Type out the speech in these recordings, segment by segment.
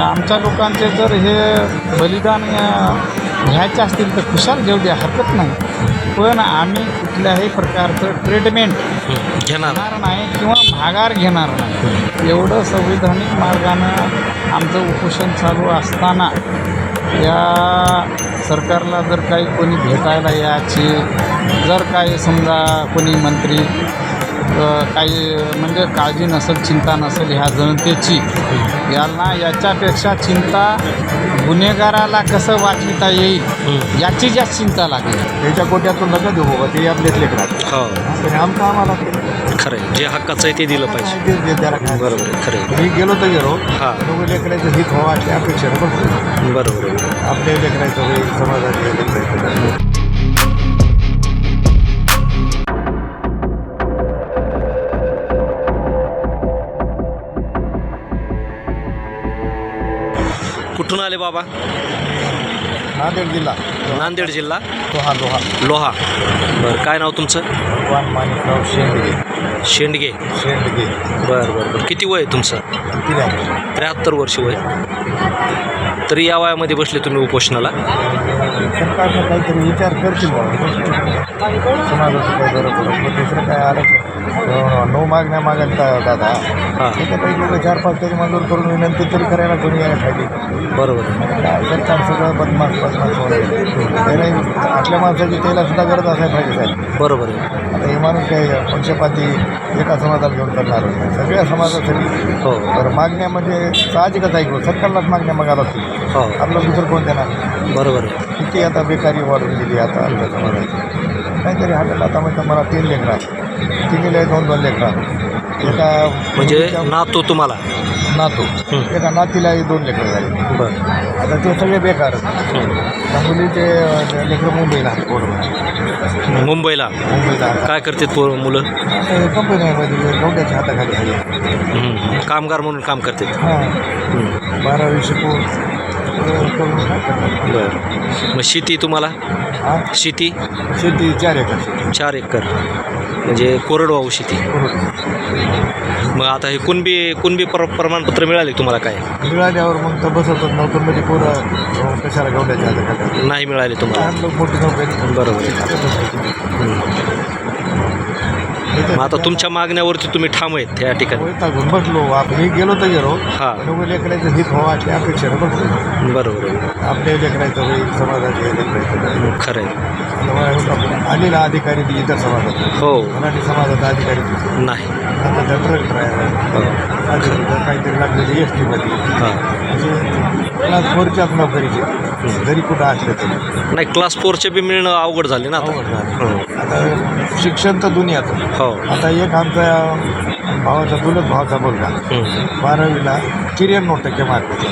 आमच्या लोकांचे जर हे बलिदान घ्यायचे असतील तर खुशाल घेऊ द्या हरकत नाही. पण आम्ही कुठल्याही प्रकारचं ट्रीटमेंट. घेणार नाही. किंवा माघार घेणार नाही. एवढं संविधानिक मार्गानं आमचं उपोषण चालू असताना या सरकारला जर काही कोणी भेटायला याची जर काही समजा कोणी मंत्री काही म्हणजे काळजी नसेल चिंता नसेल ह्या जनतेची. यांना याच्यापेक्षा चिंता गुन्हेगाराला कसं वाचविता येईल याची जास्त चिंता लागेल. त्याच्या कोट्यातून नका देऊ बाबा ते आपलेच लेकरात हो. पण आमचं आम्हाला ते- खरं आहे जे हक्काचं आहे ते दिलं पाहिजे. काय बरोबर आहे खरं आहे मी गेलो तर गेलो. हां. दोघं लेकराचं हित व्हावं अशी अपेक्षा आहे बघ बरोबर आहे. आपल्या लेकराचं होईल समाजाच्या लेकराचं कुठून आले बाबा? नांदेड जिल्हा. नांदेड जिल्हा? लोहा लोहा. लोहा. बरं काय नाव तुमचं? भगवान माणिकराव शेंडगे. शेंडगे. शेंडगे. बरं बरं बरं. किती वय आहे तुमचं? त्र्याहत्तर वर्ष वय. तरी या वयामध्ये बसले तुम्ही उपोषणाला? सरकारनं काहीतरी विचार करतील समाजाचं काही बरं पडत पण दुसरं काय आलं? नऊ मागण्या मागत दादा हां. त्याच्यापैकी लोकं चार पाच तरी मंजूर करून विनंती तरी करायला कोणी यायला पाहिजे. बरोबर. काय सरकार सगळं बदमाश बदमाश त्याला आपल्या माणसाची त्याला सुद्धा गरज असायला पाहिजे साहेब. बरोबर आहे. आता हे माणूस काय पक्षपाती एका समाजाला घेऊन करणार नाही. सगळ्या समाजासाठी हो. तर मागण्यामध्ये साहजिकच ऐकलो सरकारलाच मागण्या मागायला लागतील. हो. आपलं दुसरं कोण देणार? बरोबर. आहे किती आता बेकारी वाढून गेली आता आमच्या समाजाची काहीतरी हातात आता म्हणजे मला तीन लेकरा तिन्हीला दोन दोन लेकरा एका म्हणजे मुलीच्या नातू तुम्हाला? नातू. हं. एका नातीलाही दोन लेकरं झाली बरं. आता ते सगळे बेकार. त्या मुलीचे अ, लेकरं मुंबईला पोरं. मुंबईला? मुंबईला काय करते पोर मुलं? कंपनीमध्ये गवड्याच्या हाताखाली झाली हं. कामगार म्हणून काम करते हां. बारावी शिकून अ, करून काय करतात? बरं. मग शेती तुम्हाला? हां? शेती? शेती चार एकर शेती. चार एकर. म्हणजे कोरडवाहू शेती. मग आता हे कुणबी कुणबी पर प्रमाणपत्र मिळाले तुम्हाला काय? मिळाल्यावर मग तर बसवतात नव्हतं म्हणजे पोरं अ, कशाला गवड्याच्या नाही मिळाले तुम्हाला. मोठी नोकरी. बरोबर. मग आता तुमच्या मागण्यावरती तुम्ही ठाम आहेत त्या ठिकाणी. वैतागून बसलो. आप मी गेलो तर गेलो. हां. दोघं लेकराचं हित व्हावं अशी अपेक्षा बरोबर. आपल्या लेकराचं होईल समाजाच्या होईल. खरं आहे त्यामुळे आलेला अधिकारी ती इतर समाजात हो. मराठी समाजाचा अधिकारी ती. नाही. आता त्या ट्रक ड्रायव्हर हो. काहीतरी लागलेली एस टीमध्ये हां. असे क्लास फोरच्याच नोकरीचे. जरी कुठं असले तरी. नाही क्लास फोरचे बी मिळणं अवघड झाले ना आता. अवघड झालं. हो. आता शिक्षण तर दुनियाचं. हो. आता एक आमचा भावाचा चुलत भावाचा मुलगा. हं. बारावीला त्र्याण्णव टक्के मार्क होते.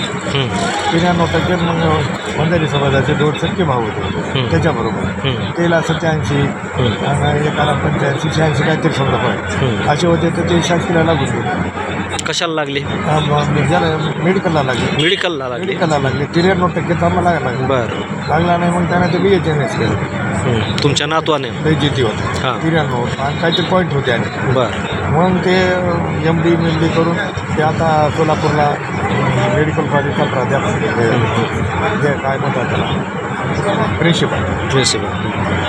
त्र्याण्णव टक्के मग बंजारी समाजाचे दोन टक्के भाव होते. त्याच्याबरोबर. त्याला सत्याऐंशी. आणि एकाला पंच्याऐंशी शहाऐंशी काहीतरी समजा. पण असे होते तर ते शासकीला लागून गेले. कशाला लागले? मेडिकलला लागले. मेडिकलला लागले. मेडिकलला लागले. त्र्याण्णव टक्के थांबा लागला लागला. बरं. लागला नाही मग त्याने ते बी एच एम एस केलं. तुमच्या नातवाने? ते जिती होते. त्र्याण्णव आणि काहीतरी पॉईंट होते आणि. बरं. मग ते एम डी एम डी करून ते आता सोलापूरला मेडिकल कॉलेजचा प्राध्यापक ते काय म्हणतात त्याला? प्रिन्सिपल प्रिन्सिपल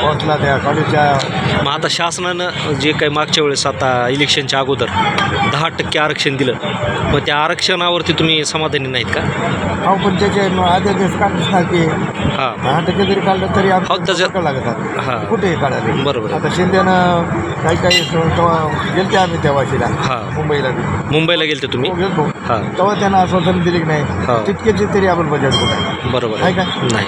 पोहोचला त्या कॉलेजच्या मग आता शासनानं जे काही मागच्या वेळेस आता इलेक्शनच्या अगोदर दहा टक्के आरक्षण दिलं मग त्या आरक्षणावरती तुम्ही समाधानी नाहीत का? हा पण त्याचे अध्यादेश काढत की हां. दहा टक्के जरी काढलं तरी हो, आमचं त्याच्यात- डोकं लागतात हां. कुठे काढायला. बरोबर. आता शिंदेनं काही काही तेव्हा गेलते आम्ही त्या वाशीला. हां. मुंबईला बी. मुंबईला गेलते तुम्ही? हो, गेलतो. हां. तेव्हा त्यांना आश्वासन दिले की हां. नाही तितकेची तरी आपण बजेट कुठे बरोबर. आहे आहे नाही.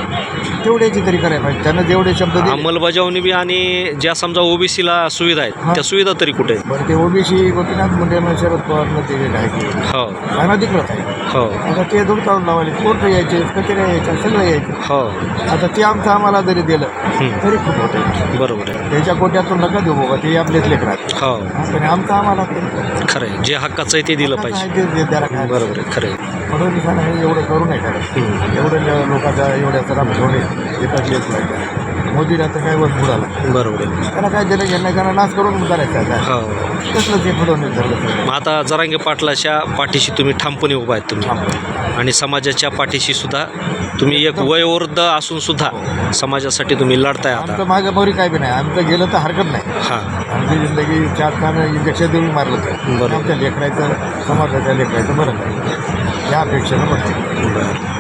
तेवढ्याची तरी करायला पाहिजे. त्यांना जेवढे शब्द दिले अंमलबजावणी बी आणि ज्या समजा ओबीसीला सुविधा आहेत हां. त्या सुविधा तरी कुठे आहेत? बरं ते ओबीसी गोपीनाथ मुंडेनं शरद पवारनं दिलेलं आहे की हो. अनधिकृत आहे. हो. आता ते काढून लावले कोर्ट यायचे कचेऱ्या यायच्या सगळं यायचे. हो. आता ते आमचं आम्हाला जरी दिलं. तरी खूप होतं. बरोबर आहे. त्याच्या कोट्यातून नका देऊ बाबा ते आपलेच लेकरात हो. पण आमचं आम्हाला खरं आहे. जे हक्काचं आहे ते दिलं पाहिजे. बरोबर आहे खरं आहे. फडणवीसानं हे एवढं करू नये खरं. एवढं लोकांचा एवढ्या सराफ ठेवणे एकाच लेख नाही. मोदीला तर काय वर बुडाला. बरोबर त्याला काय दिलं घेणं त्यांना नाश करून करायचा. हो. कसलं ते झालं. मग आता जरांगे पाटलाच्या पाठीशी तुम्ही ठामपणे उभा आहेत तुम्ही. आणि समाजाच्या पाठीशी सुद्धा तुम्ही एक वयोवृद्ध असून सुद्धा समाजासाठी तुम्ही लढताय आता. आमचं मागं मोरी काय बी नाही. आमचं गेलं तर हरकत नाही. हां. आमची जिंदगी चार खाणं इंजेक्शन देऊन मारलं तर. बरं. आमच्या लेकरायचं समाजाच्या लेकरायचं बरं नाही या अपेक्षेनं म्हणतो बरं.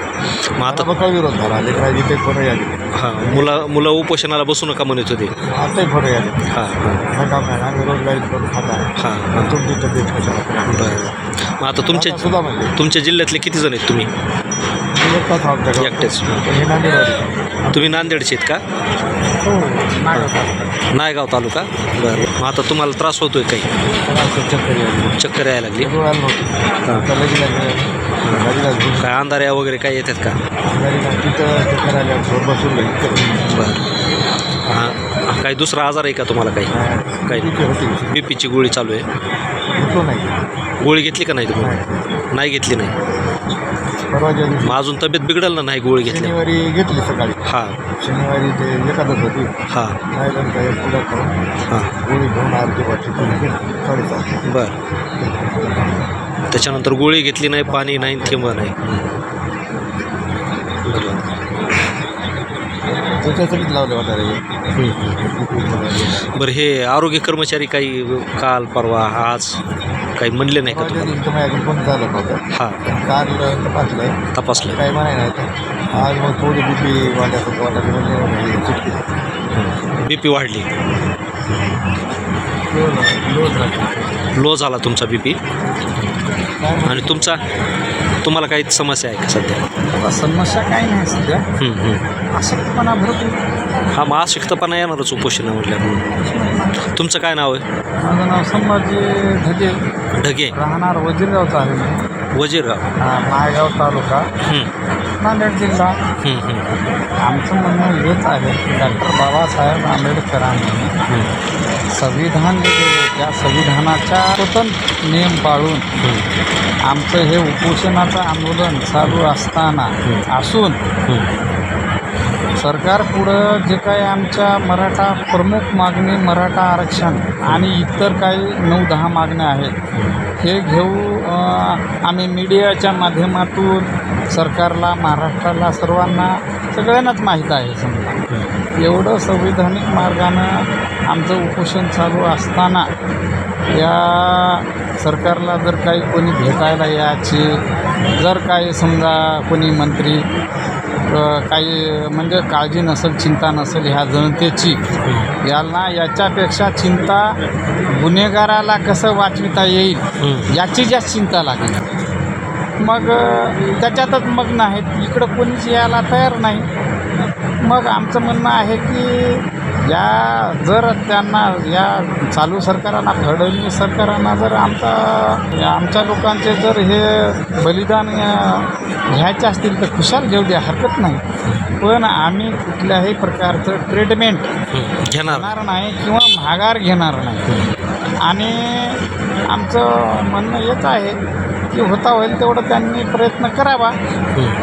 मग आता आता बकळ विरोध झाला? लेकराची ते फोटो यादी हां मुलं मुलं उपोषणाला बसू नका म्हणत होते. आताही फोटो यादी हां. हां नका नाही आम्ही रोजगारी करून खाता. हां हां. तुमची तब्येत कशाला बरं. मग आता तुमच्या आता सुद्धा म्हणजे तुमच्या जिल्ह्यातले किती जण आहेत तुम्ही? एकटाच आमच्या गावात. एकटेच. पण हे नांदेडवाडी. तुम्ही नांदेडचे आहेत का? नायगाव तालुका? बरं. मग आता तुम्हाला त्रास होतोय काही? असं चक्कर यायली. चक्कर यायला लागली. डोळ्याला नव्हती. आता लगेच लागलं. काय अंधाऱ्या वगैरे काय येतात का? तिथं बसून. बरं. हां काही दुसरा आजार आहे का तुम्हाला काही? काही बी पीची गोळी चालू आहे. गोळी घेतली का नाही तुम्ही? नाही घेतली नाही. मग अजून तब्येत बिघडेल ना नाही गोळी घेतली शनिवारी घेतली सकाळी. हां. शनिवारी ते एकादश होती. हां. हां. गोळी घेऊन आरती वाटली बरं. त्याच्यानंतर गोळी घेतली नाही पाणी नाही थेंब नाही. बरं त्याच्यासाठीच लावले होता रे. बरं हे आरोग्य कर्मचारी काही काल परवा आज काही म्हणले नाही का माझ्याकडे कोण झालं नव्हतं हां. काल तपासलं. तपासलं. काही म्हणाय नाही आज मग थोडी बीपी वाढल्यासारखं वाटायला म्हणजे चिटकी बी पी वाढली. लो झाला. तुमचा बी पी आणि तुमचा तुम्हाला काही समस्या आहे का सध्या? समस्या काही नाही सध्या. हं, हं. अशक्तपणा भरपूर. हा मग अशक्तपणा येणारच उपोषणा म्हटल्या तुमचं काय नाव आहे? माझं नाव संभाजी ढगे. ढगे. राहणार वजीरगावचा आहे वजीरगाव. नायगाव तालुका. नांदेड जिल्हा. आमचं म्हणणं हेच आहे की डॉक्टर बाबासाहेब आंबेडकरांनी संविधान जे त्या संविधानाच्या स्वतंत्र नियम पाळून आमचं हे उपोषणाचं आंदोलन चालू असताना असून सरकार पुढं जे काही आमच्या मराठा प्रमुख मागणी मराठा आरक्षण आणि इतर काही नऊ दहा मागण्या आहेत हे घेऊ आम्ही मीडियाच्या माध्यमातून सरकारला महाराष्ट्राला सर्वांना सगळ्यांनाच माहीत आहे समजा. एवढं संविधानिक मार्गानं आमचं उपोषण चालू असताना या सरकारला जर काही कोणी भेटायला यायचे जर काही समजा कोणी मंत्री काही म्हणजे काळजी नसेल चिंता नसेल ह्या जनतेची. यांना याच्यापेक्षा चिंता गुन्हेगाराला कसं वाचविता येईल. याची जास्त चिंता लागली. मग त्याच्यातच मग्न आहेत. इकडं कोणीच यायला तयार नाही. मग आमचं म्हणणं आहे की या जर त्यांना या चालू सरकारांना फडणवीस सरकारांना जर आमचा या आमच्या लोकांचे जर हे बलिदान घ्यायचे असतील तर खुशाल घेऊ द्या हरकत नाही पण आम्ही कुठल्याही प्रकारचं ट्रीटमेंट. घेणार घेणार नाही किंवा माघार घेणार नाही आणि आमचं म्हणणं हेच आहे की होता होईल तेवढं त्यांनी प्रयत्न करावा.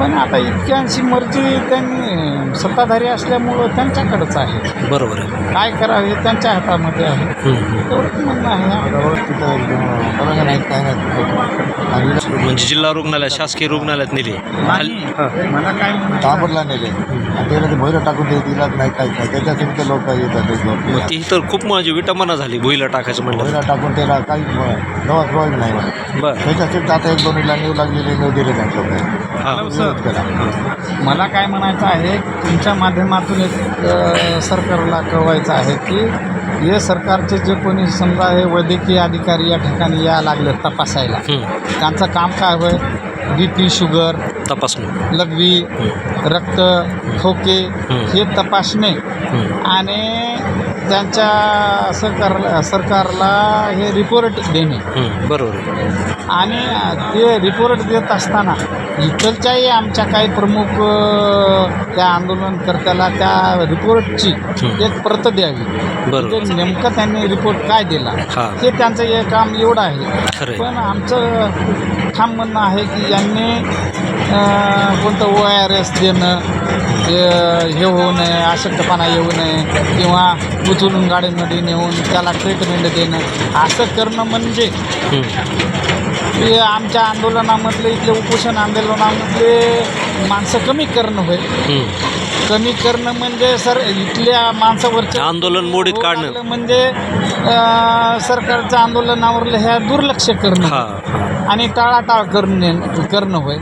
पण आता इतक्यांशी मर्जी त्यांनी सत्ताधारी असल्यामुळं त्यांच्याकडंच आहे. बरोबर आहे. काय करावे हे त्यांच्या हातामध्ये आहे. तेवढंच म्हणणं आहे. म्हणजे जिल्हा रुग्णालय शासकीय रुग्णालयात नेली. मला काय तांबडला नेले. त्याला ते भैरं टाकून देत इलाज नाही काय काय. त्याच्यासाठी ते लोक येतात ती तर खूप माझी विटंबना झाली भुईला टाकायचं म्हणलं. भैरं टाकून त्याला काही दवा नाही बरं. त्याच्यासाठी आता एक दोन इला नेऊ लागलेले नेऊ दिले मला काय म्हणायचं आहे तुमच्या माध्यमातून एक सरकारला कळवायचं आहे की हे सरकारचे जे कोणी समजा हे वैद्यकीय अधिकारी या ठिकाणी या लागले तपासायला. त्यांचं काम काय होय? बी पी शुगर तपासणं लघवी रक्त खोके हे तपासणे. आणि त्यांच्या सरकार सरकारला हे रिपोर्ट देणे. बरोबर आणि ते रिपोर्ट देत असताना इकडच्याही आमच्या काही प्रमुख त्या आंदोलनकर्त्याला त्या रिपोर्टची. एक प्रत द्यावी बरोबर. म्हणजे नेमकं त्यांनी रिपोर्ट काय दिला हां. त्यांचं हे काम एवढं आहे. पण आमचं ठाम म्हणणं आहे की यांनी कोणतं ओ आर एस देणं हे होऊ नये अशक्तपणा येऊ नये किंवा उचलून गाडीमध्ये नेऊन त्याला ट्रीटमेंट देणं असं करणं म्हणजे आमच्या आंदोलनामधले इथले उपोषण आंदोलनामधले माणसं कमी करणं होय. कमी करणं म्हणजे सर इथल्या माणसावरच्या आंदोलन मोडीत हो, काढणं. म्हणजे सरकारच्या आंदोलनावरलं ह्या दुर्लक्ष करणं. आणि टाळाटाळ करणे करणं होय.